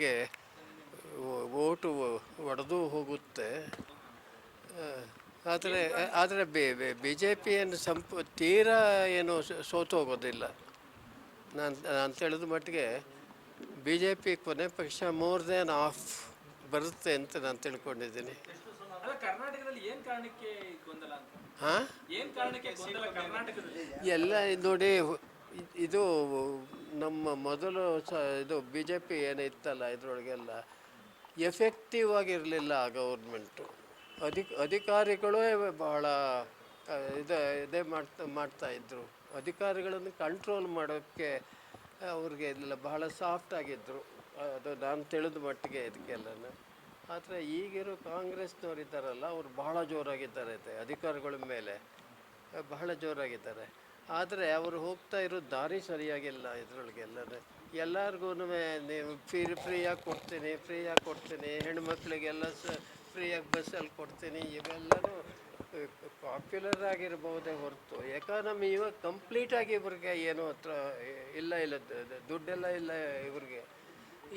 ಅವರಿಗೆ ಓಟು ಒಡೆದು ಹೋಗುತ್ತೆ. ಆದರೆ ಆದರೆ ಬಿ ಜೆ ಪಿಯನ್ನು ಸಂಪ್ ತೀರಾ ಏನು ಸೋತು ಹೋಗೋದಿಲ್ಲ. ನಾನು ನಾನು ತಿಳಿದ ಮಟ್ಟಿಗೆ ಬಿ ಜೆ ಪಿ ಕೊನೆ ಪಕ್ಷ ಮೋರ್ ದೆನ್ ಆಫ್ ಬರುತ್ತೆ ಅಂತ ನಾನು ತಿಳ್ಕೊಂಡಿದ್ದೀನಿ. ಹಾಂ? ಎಲ್ಲ ನೋಡಿ ಇದು ನಮ್ಮ ಮೊದಲು ಸ ಇದು ಬಿ ಜೆ ಪಿ ಏನಿತ್ತಲ್ಲ ಇದರೊಳಗೆಲ್ಲ ಎಫೆಕ್ಟಿವ್ ಆಗಿರಲಿಲ್ಲ ಆ ಗೌರ್ಮೆಂಟು ಅಧಿಕ, ಅಧಿಕಾರಿಗಳೇ ಬಹಳ ಇದು, ಇದೇ ಮಾಡ್ತಾ ಮಾಡ್ತಾ ಇದ್ದರು ಅಧಿಕಾರಿಗಳನ್ನು ಕಂಟ್ರೋಲ್ ಮಾಡೋಕ್ಕೆ ಅವ್ರಿಗೆ ಇದೆಲ್ಲ ಬಹಳ ಸಾಫ್ಟ್ ಆಗಿದ್ದರು ಅದು ನಾನು ತಿಳಿದ ಮಟ್ಟಿಗೆ ಇದಕ್ಕೆಲ್ಲನೂ. ಆದರೆ ಈಗಿರೋ ಕಾಂಗ್ರೆಸ್ನವ್ರು ಇದ್ದಾರಲ್ಲ, ಅವರು ಬಹಳ ಜೋರಾಗಿದ್ದಾರೆ ಅಧಿಕಾರಿಗಳ ಮೇಲೆ. ಬಹಳ ಜೋರಾಗಿದ್ದಾರೆ. ಆದರೆ ಅವರು ಹೋಗ್ತಾ ಇರೋ ದಾರಿ ಸರಿಯಾಗಿಲ್ಲ ಇದರೊಳಗೆಲ್ಲನೇ ಎಲ್ಲರಿಗೂ ನೀವು ಫ್ರೀ ಫ್ರೀಯಾಗಿ ಕೊಡ್ತೀನಿ ಫ್ರೀಯಾಗಿ ಕೊಡ್ತೀನಿ, ಹೆಣ್ಮಕ್ಳಿಗೆಲ್ಲ ಸ ಫ್ರೀಯಾಗಿ ಬಸ್ಸಲ್ಲಿ ಕೊಡ್ತೀನಿ, ಇವೆಲ್ಲನೂ ಪಾಪ್ಯುಲರ್ ಆಗಿರ್ಬೋದೇ ಹೊರತು. ಎಕಾನಮಿ ಇವಾಗ ಕಂಪ್ಲೀಟಾಗಿ ಇವ್ರಿಗೆ ಏನು ಹತ್ರ ಇಲ್ಲ ಇಲ್ಲ ದುಡ್ಡೆಲ್ಲ ಇಲ್ಲ ಇವ್ರಿಗೆ.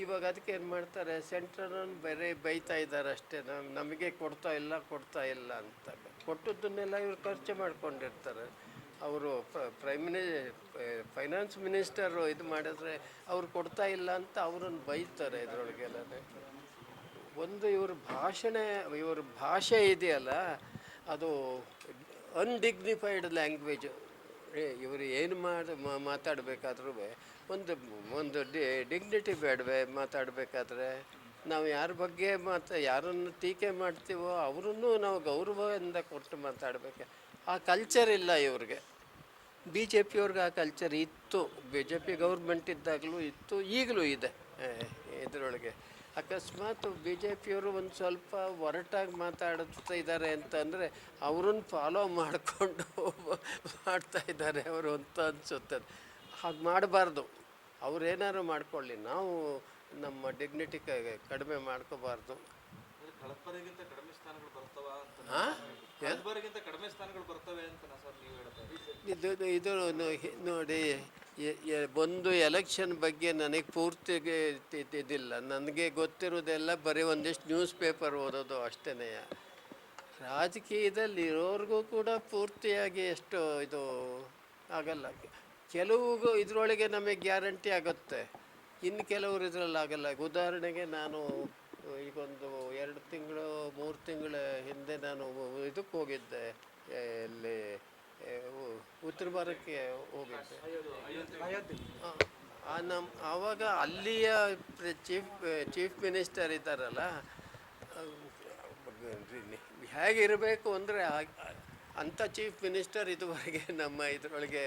ಇವಾಗ ಅದಕ್ಕೆ ಏನು ಮಾಡ್ತಾರೆ ಸೆಂಟ್ರನ್ನು ಬೇರೆ ಬೈತಾ ಇದ್ದಾರೆ ಅಷ್ಟೇ. ನಮ್, ನಮಗೆ ಕೊಡ್ತಾ ಇಲ್ಲ ಕೊಡ್ತಾ ಇಲ್ಲ ಅಂತ. ಕೊಟ್ಟದ್ದನ್ನೆಲ್ಲ ಇವ್ರು ಖರ್ಚು ಮಾಡ್ಕೊಂಡಿರ್ತಾರೆ. ಅವರು ಪ್ರೈಮ್ ಮಿನಿ ಫೈನಾನ್ಸ್ ಮಿನಿಸ್ಟರು ಇದು ಮಾಡಿದ್ರೆ ಅವ್ರು ಕೊಡ್ತಾ ಇಲ್ಲ ಅಂತ ಅವ್ರನ್ನ ಬೈತಾರೆ ಇದರೊಳಗೆಲ್ಲ. ಒಂದು ಇವ್ರ ಭಾಷಣೆ, ಇವ್ರ ಭಾಷೆ ಇದೆಯಲ್ಲ, ಅದು ಅನ್ಡಿಗ್ನಿಫೈಡ್ ಲ್ಯಾಂಗ್ವೇಜ್ ಇವರು ಏನು ಮಾಡಿ ಮಾತಾಡಬೇಕಾದ್ರೂ ಒಂದು ಒಂದು ಡಿಗ್ನಿಟಿ ಬೇಡವೆ ಮಾತಾಡಬೇಕಾದ್ರೆ ನಾವು ಯಾರ ಬಗ್ಗೆ ಮಾತು, ಯಾರನ್ನು ಟೀಕೆ ಮಾಡ್ತೀವೋ ಅವರನ್ನು ನಾವು ಗೌರವದಿಂದ ಕೊಟ್ಟು ಮಾತಾಡಬೇಕು. ಆ ಕಲ್ಚರ್ ಇಲ್ಲ ಇವ್ರಿಗೆ. ಬಿ ಜೆ ಪಿಯವ್ರಿಗೆ ಆ ಕಲ್ಚರ್ ಇತ್ತು ಬಿ ಜೆ ಪಿ ಗೌರ್ಮೆಂಟ್ ಇದ್ದಾಗಲೂ ಇತ್ತು, ಈಗಲೂ ಇದೆ ಇದರೊಳಗೆ. ಅಕಸ್ಮಾತ್ ಬಿ ಜೆ ಪಿಯವರು ಒಂದು ಸ್ವಲ್ಪ ಒರಟಾಗಿ ಮಾತಾಡ್ತಾ ಇದ್ದಾರೆ ಅಂತಂದರೆ ಅವ್ರನ್ನ ಫಾಲೋ ಮಾಡಿಕೊಂಡು ಮಾಡ್ತಾ ಇದ್ದಾರೆ ಅವರು ಅಂತ ಅನಿಸುತ್ತೆ. ಹಾಗೆ ಮಾಡಬಾರ್ದು. ಅವ್ರು ಏನಾದ್ರು ಮಾಡ್ಕೊಳ್ಳಿ. ನಾವು ನಮ್ಮ ಡಿಗ್ನಿಟಿ ಕಡಿಮೆ ಮಾಡ್ಕೋಬಾರ್ದು. ಕಡಿಮೆ ಸ್ಥಾನಗಳು ಬರ್ತಾವ ಅಂತ ಹಾಂ ಕಳೆದ ಕಡಿಮೆ ಸ್ಥಾನಗಳು ಬರ್ತವೆ ಅಂತ ಸರ್ ನೀವು ಹೇಳ್ತಾ ಇದು ಇದು ನೋಡಿ ಒಂದು ಎಲೆಕ್ಷನ್ ಬಗ್ಗೆ ನನಗೆ ಪೂರ್ತಿ ಇದ್- ಇದಿಲ್ಲ. ನನಗೆ ಗೊತ್ತಿರೋದೆಲ್ಲ ಬರೀ ಒಂದಿಷ್ಟು ನ್ಯೂಸ್ ಪೇಪರ್ ಓದೋದು ಅಷ್ಟೇ ರಾಜಕೀಯದಲ್ಲಿ ಇರೋರಿಗೂ ಕೂಡ ಪೂರ್ತಿಯಾಗಿ ಎಷ್ಟು ಇದು ಆಗಲ್ಲ. ಕೆಲವು ಇದರೊಳಗೆ ನಮಗೆ ಗ್ಯಾರಂಟಿ ಆಗುತ್ತೆ. ಇನ್ನು ಕೆಲವರು ಇದರಲ್ಲಿ ಆಗಲ್ಲ ಉದಾಹರಣೆಗೆ ನಾನು ಈಗೊಂದು ಎರಡು ತಿಂಗಳು, ಮೂರು ತಿಂಗಳ ಹಿಂದೆ ನಾನು ಇದಕ್ಕೆ ಹೋಗಿದ್ದೆ. ಇಲ್ಲಿ ಉತ್ತರ ಭಾರತಕ್ಕೆ ಹೋಗಿದ್ದೆ. ನಮ್ಮ ಆವಾಗ ಅಲ್ಲಿಯ ಚೀಫ್ ಚೀಫ್ ಮಿನಿಸ್ಟರ್ ಇದ್ದಾರಲ್ಲ ಹೇಗಿರಬೇಕು ಅಂದರೆ ಅಂಥ ಚೀಫ್ ಮಿನಿಸ್ಟರ್ ಇದುವರೆಗೆ ನಮ್ಮ ಇದರೊಳಗೆ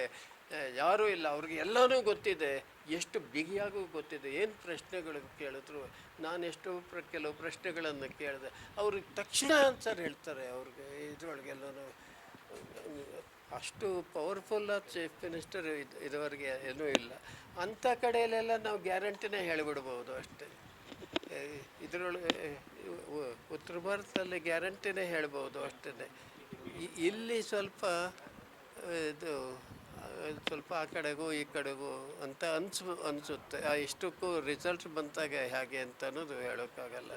ಯಾರೂ ಇಲ್ಲ. ಅವ್ರಿಗೆ ಎಲ್ಲನೂ ಗೊತ್ತಿದೆ. ಎಷ್ಟು ಬಿಗಿಯಾಗೂ ಗೊತ್ತಿದೆ. ಏನು ಪ್ರಶ್ನೆಗಳು ಕೇಳಿದ್ರು? ನಾನು ಎಷ್ಟು ಪ್ರ, ಕೆಲವು ಪ್ರಶ್ನೆಗಳನ್ನು ಕೇಳಿದೆ. ಅವ್ರಿಗೆ ತಕ್ಷಣ ಆನ್ಸರ್ ಹೇಳ್ತಾರೆ ಅವ್ರಿಗೆ. ಇದರೊಳಗೆಲ್ಲನೂ, ಅಷ್ಟು ಪವರ್ಫುಲ್ ಚೀಫ್ ಮಿನಿಸ್ಟರ್ ಇದು, ಇದುವರೆಗೆ ಏನೂ ಇಲ್ಲ. ಅಂಥ ಕಡೆಯಲ್ಲೆಲ್ಲ ನಾವು ಗ್ಯಾರಂಟಿನೇ ಹೇಳಿಬಿಡ್ಬೋದು ಅಷ್ಟೇ. ಇದರೊಳಗೆ ಉತ್ತರ ಭಾರತದಲ್ಲಿ ಗ್ಯಾರಂಟಿನೇ ಹೇಳ್ಬೋದು ಅಷ್ಟೇ ಇಲ್ಲಿ ಸ್ವಲ್ಪ, ಇದು ಸ್ವಲ್ಪ ಆ ಕಡೆಗೂ ಈ ಕಡೆಗೂ ಅಂತ ಅನ್ಸ್ ಅನಿಸುತ್ತೆ. ಆ ಇಷ್ಟಕ್ಕೂ ರಿಸಲ್ಟ್ ಬಂತಾಗ ಹೇಗೆ ಅಂತ ಅನ್ನೋದು ಹೇಳೋಕ್ಕಾಗಲ್ಲ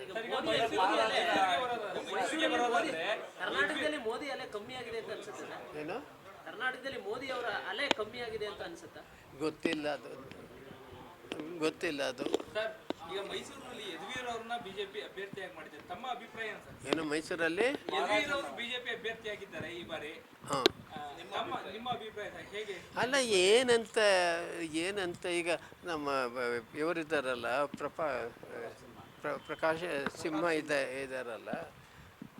ಕರ್ನಾಟಕದಲ್ಲಿ ಮೋದಿ ಅಲೆ ಕಮ್ಮಿ ಆಗಿದೆ ಅಂತ ಅನ್ಸುತ್ತೆ ಏನೋ? ಕರ್ನಾಟಕದಲ್ಲಿ ಮೋದಿ ಅವರ ಅಲೆ ಕಮ್ಮಿ ಆಗಿದೆ ಅಂತ ಅನ್ಸುತ್ತಾ? ಗೊತ್ತಿಲ್ಲ ಅದು. ಗೊತ್ತಿಲ್ಲ ಅದು. ಸರ್ ಈಗ ಮೈಸೂರಿನಲ್ಲಿ ಯದುವೀರ್ ಅವ್ರನ್ನ ಬಿಜೆಪಿ ಅಭ್ಯರ್ಥಿಯಾಗಿ ಮಾಡಿದ್ದಾರೆ. ತಮ್ಮ ಅಭಿಪ್ರಾಯ ಏನು ಸರ್? ಏನು ಮೈಸೂರಲ್ಲಿ? ಯದುವೀರ್ ಅವರು ಬಿಜೆಪಿ ಅಭ್ಯರ್ಥಿಯಾಗಿದ್ದಾರೆ ಈ ಬಾರಿ. ಹಾಂ. ತಮ್ಮ ನಿಮ್ಮ ಅಭಿಪ್ರಾಯ ಸರ್ ಹೇಗೆ? ಅಲ್ಲ ಏನಂತ ಏನಂತ ಈಗ ನಮ್ಮ ಇವರಿದ್ದಾರಲ್ಲ ಪ್ರಪಾ ಪ್ರ- ಪ್ರಕಾಶ ಸಿಂಹ ಇದ್ದ ಇದ್ದಾರಲ್ಲ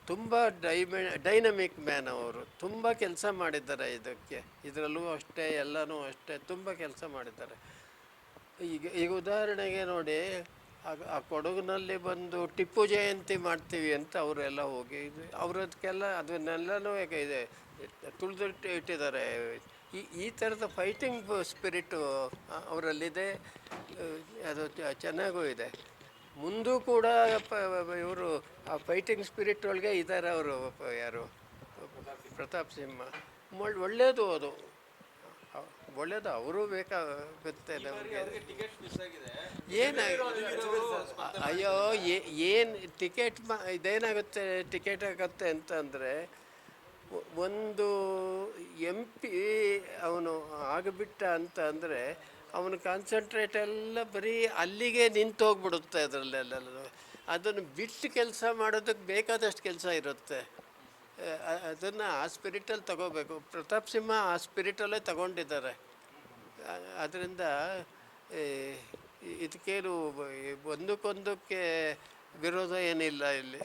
ತುಂಬ ಡೈಮೆ ಡೈನಮಿಕ್ ಮ್ಯಾನ್ ಅವರು. ತುಂಬ ಕೆಲಸ ಮಾಡಿದ್ದಾರೆ ಇದಕ್ಕೆ. ಇದರಲ್ಲೂ ಅಷ್ಟೇ ಎಲ್ಲನೂ ಅಷ್ಟೇ ತುಂಬ ಕೆಲಸ ಮಾಡಿದ್ದಾರೆ. ಈಗ ಈಗ ಉದಾಹರಣೆಗೆ ನೋಡಿ ಆ ಕೊಡಗಿನಲ್ಲಿ ಬಂದು ಟಿಪ್ಪು ಜಯಂತಿ ಮಾಡ್ತೀವಿ ಅಂತ ಅವರೆಲ್ಲ ಹೋಗಿ ಇದು ಅವರದಕ್ಕೆಲ್ಲ ಅದನ್ನೆಲ್ಲನೂ ಇದೆ, ತುಳಿದಿಟ್ಟು ಇಟ್ಟಿದ್ದಾರೆ. ಈ ಈ ಥರದ ಫೈಟಿಂಗ್ ಸ್ಪಿರಿಟು ಅವರಲ್ಲಿದೆ, ಅದು ಚೆನ್ನಾಗೂ ಇದೆ. ಮುಂದೂ ಕೂಡ ಇವರು ಆ ಫೈಟಿಂಗ್ ಸ್ಪಿರಿಟ್ ಒಳಗೆ ಇದ್ದಾರೆ ಅವರು ಯಾರು, ಪ್ರತಾಪ್ ಸಿಂಹ. ಒಳ್- ಒಳ್ಳೆಯದು ಅದು. ಒಳ್ಳೇದು ಅವರು ಬೇಕಾಗುತ್ತೆ ನಮಗೆ. ಅವ್ರಿಗೆ ಟಿಕೆಟ್ ಮಿಸ್ ಆಗಿದೆ. ಏನು ಅಯ್ಯೋ ಏನು ಟಿಕೆಟ್ ಮ ಇದೇನಾಗುತ್ತೆ ಟಿಕೆಟ್ ಆಗುತ್ತೆ ಅಂತಂದರೆ ಒಂದು ಎಂ ಪಿ ಅವನು ಆಗಿಬಿಟ್ಟ ಅಂತ ಅಂದರೆ ಅವನ ಕಾನ್ಸಂಟ್ರೇಟ್ ಎಲ್ಲ ಬರೀ ಅಲ್ಲಿಗೆ ನಿಂತು ಹೋಗ್ಬಿಡುತ್ತೆ ಅದರಲ್ಲೆಲ್ಲ. ಅದನ್ನು ಬಿಟ್ಟು ಕೆಲಸ ಮಾಡೋದಕ್ಕೆ ಬೇಕಾದಷ್ಟು ಕೆಲಸ ಇರುತ್ತೆ. ಅದನ್ನು ಆ ಸ್ಪಿರಿಟಲ್ಲಿ ತಗೋಬೇಕು. ಪ್ರತಾಪ್ ಸಿಂಹ ಆ ಸ್ಪಿರಿಟಲ್ಲೇ ತಗೊಂಡಿದ್ದಾರೆ. ಅದರಿಂದ ಇದಕ್ಕೇನು ಒಂದಕ್ಕೊಂದಕ್ಕೆ ವಿರೋಧ ಏನಿಲ್ಲ ಇಲ್ಲಿ.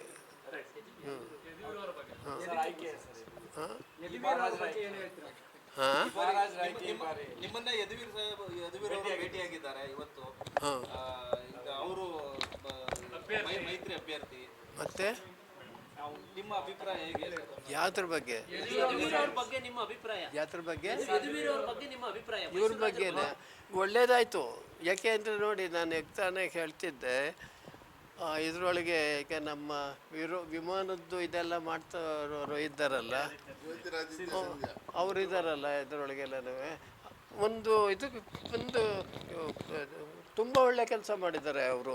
ಹಾಂ? ಹಾಂ. ಹಾಂ ಅಭ್ಯರ್ಥಿ. ಮತ್ತೆ? ನಿಮ್ಮ ಅಭಿಪ್ರಾಯ ಯಾವ್ದ್ರ ಬಗ್ಗೆ? ಯದುವೀರ್ ಬಗ್ಗೆ ನಿಮ್ಮ ಅಭಿಪ್ರಾಯ ಯಾವ್ದ್ರ ಬಗ್ಗೆ? ಬಗ್ಗೆ ನಿಮ್ಮ ಅಭಿಪ್ರಾಯ ಇವ್ರ ಬಗ್ಗೆನೇ? ಒಳ್ಳೇದಾಯಿತು. ಯಾಕೆ ಅಂದರೆ ನೋಡಿ ನಾನು ಎಕ್ತಾನೆ ಹೇಳ್ತಿದ್ದೆ. ಇದ್ರೊಳಗೆ ಈಗ ನಮ್ಮ ವಿರೋ ವಿಮಾನದ್ದು ಇದೆಲ್ಲ ಮಾಡ್ತಾರೋರು ಇದ್ದಾರಲ್ಲ? ಅವರು ಇದ್ದಾರಲ್ಲ ಇದರೊಳಗೆಲ್ಲನೂ ಒಂದು ಇದು ಒಂದು ತುಂಬ ಒಳ್ಳೆ ಕೆಲಸ ಮಾಡಿದ್ದಾರೆ ಅವರು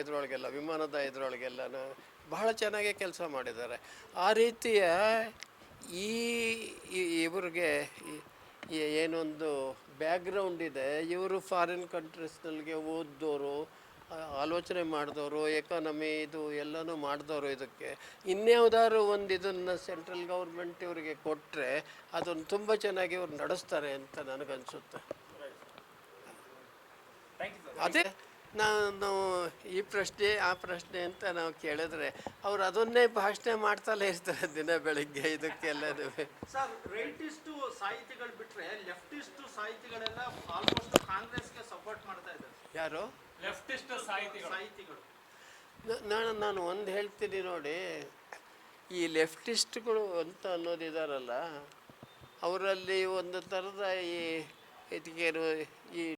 ಇದರೊಳಗೆಲ್ಲ, ವಿಮಾನದ ಇದರೊಳಗೆಲ್ಲನೂ ಬಹಳ ಚೆನ್ನಾಗಿ ಕೆಲಸ ಮಾಡಿದ್ದಾರೆ. ಆ ರೀತಿಯ ಈ ಇವ್ರಿಗೆ ಏನೊಂದು ಬ್ಯಾಕ್ಗ್ರೌಂಡ್ ಇದೆ. ಇವರು ಫಾರಿನ್ ಕಂಟ್ರೀಸ್ನಲ್ಲಿಗೆ ಓದ್ದೋರು ಆಲೋಚನೆ ಮಾಡಿದವರು ಎಕಾನಮಿ ಇದು ಎಲ್ಲನೂ ಮಾಡಿದವರು ಇದಕ್ಕೆ. ಇನ್ಯಾವುದಾದ್ರು ಒಂದು ಇದನ್ನು ಸೆಂಟ್ರಲ್ ಗೌರ್ಮೆಂಟ್ ಇವರಿಗೆ ಕೊಟ್ಟರೆ ಅದನ್ನು ತುಂಬ ಚೆನ್ನಾಗಿ ಇವ್ರು ನಡೆಸ್ತಾರೆ ಅಂತ ನನಗನ್ಸುತ್ತೆ. ಅದೇ ನಾನು ಈ ಪ್ರಶ್ನೆ ಆ ಪ್ರಶ್ನೆ ಅಂತ ನಾವು ಕೇಳಿದ್ರೆ ಅವ್ರು ಅದನ್ನೇ ಭಾಷಣ ಮಾಡ್ತಲೇ ಇರ್ತಾರೆ ದಿನ ಬೆಳಿಗ್ಗೆ ಇದಕ್ಕೆಲ್ಲ ಸರ್ ರೈಟಿಸ್ಟು ಸಾಹಿತಿಗಳು ಬಿಟ್ರೆ ಲೆಫ್ಟಿಸ್ಟು ಸಾಹಿತಿಗಳೆಲ್ಲ ಆಲ್ಮೋಸ್ಟ್ ಕಾಂಗ್ರೆಸ್ಗೆ ಸಪೋರ್ಟ್ ಮಾಡ್ತಾ ಇದ್ದಾರೆ. ಯಾರು? ಲೆಫ್ಟಿಸ್ಟ್ ಸಾಹಿತಿಗಳು. ಸಾಹಿತಿಗಳು. ನಾನು ನಾನು ಒಂದು ಹೇಳ್ತೀನಿ ನೋಡಿ. ಈ ಲೆಫ್ಟಿಸ್ಟ್ಗಳು ಅಂತ ಅನ್ನೋದಿದಾರಲ್ಲ ಅವರಲ್ಲಿ ಒಂದು ಥರದ ಈ ಇದಕ್ಕೇನು ಈ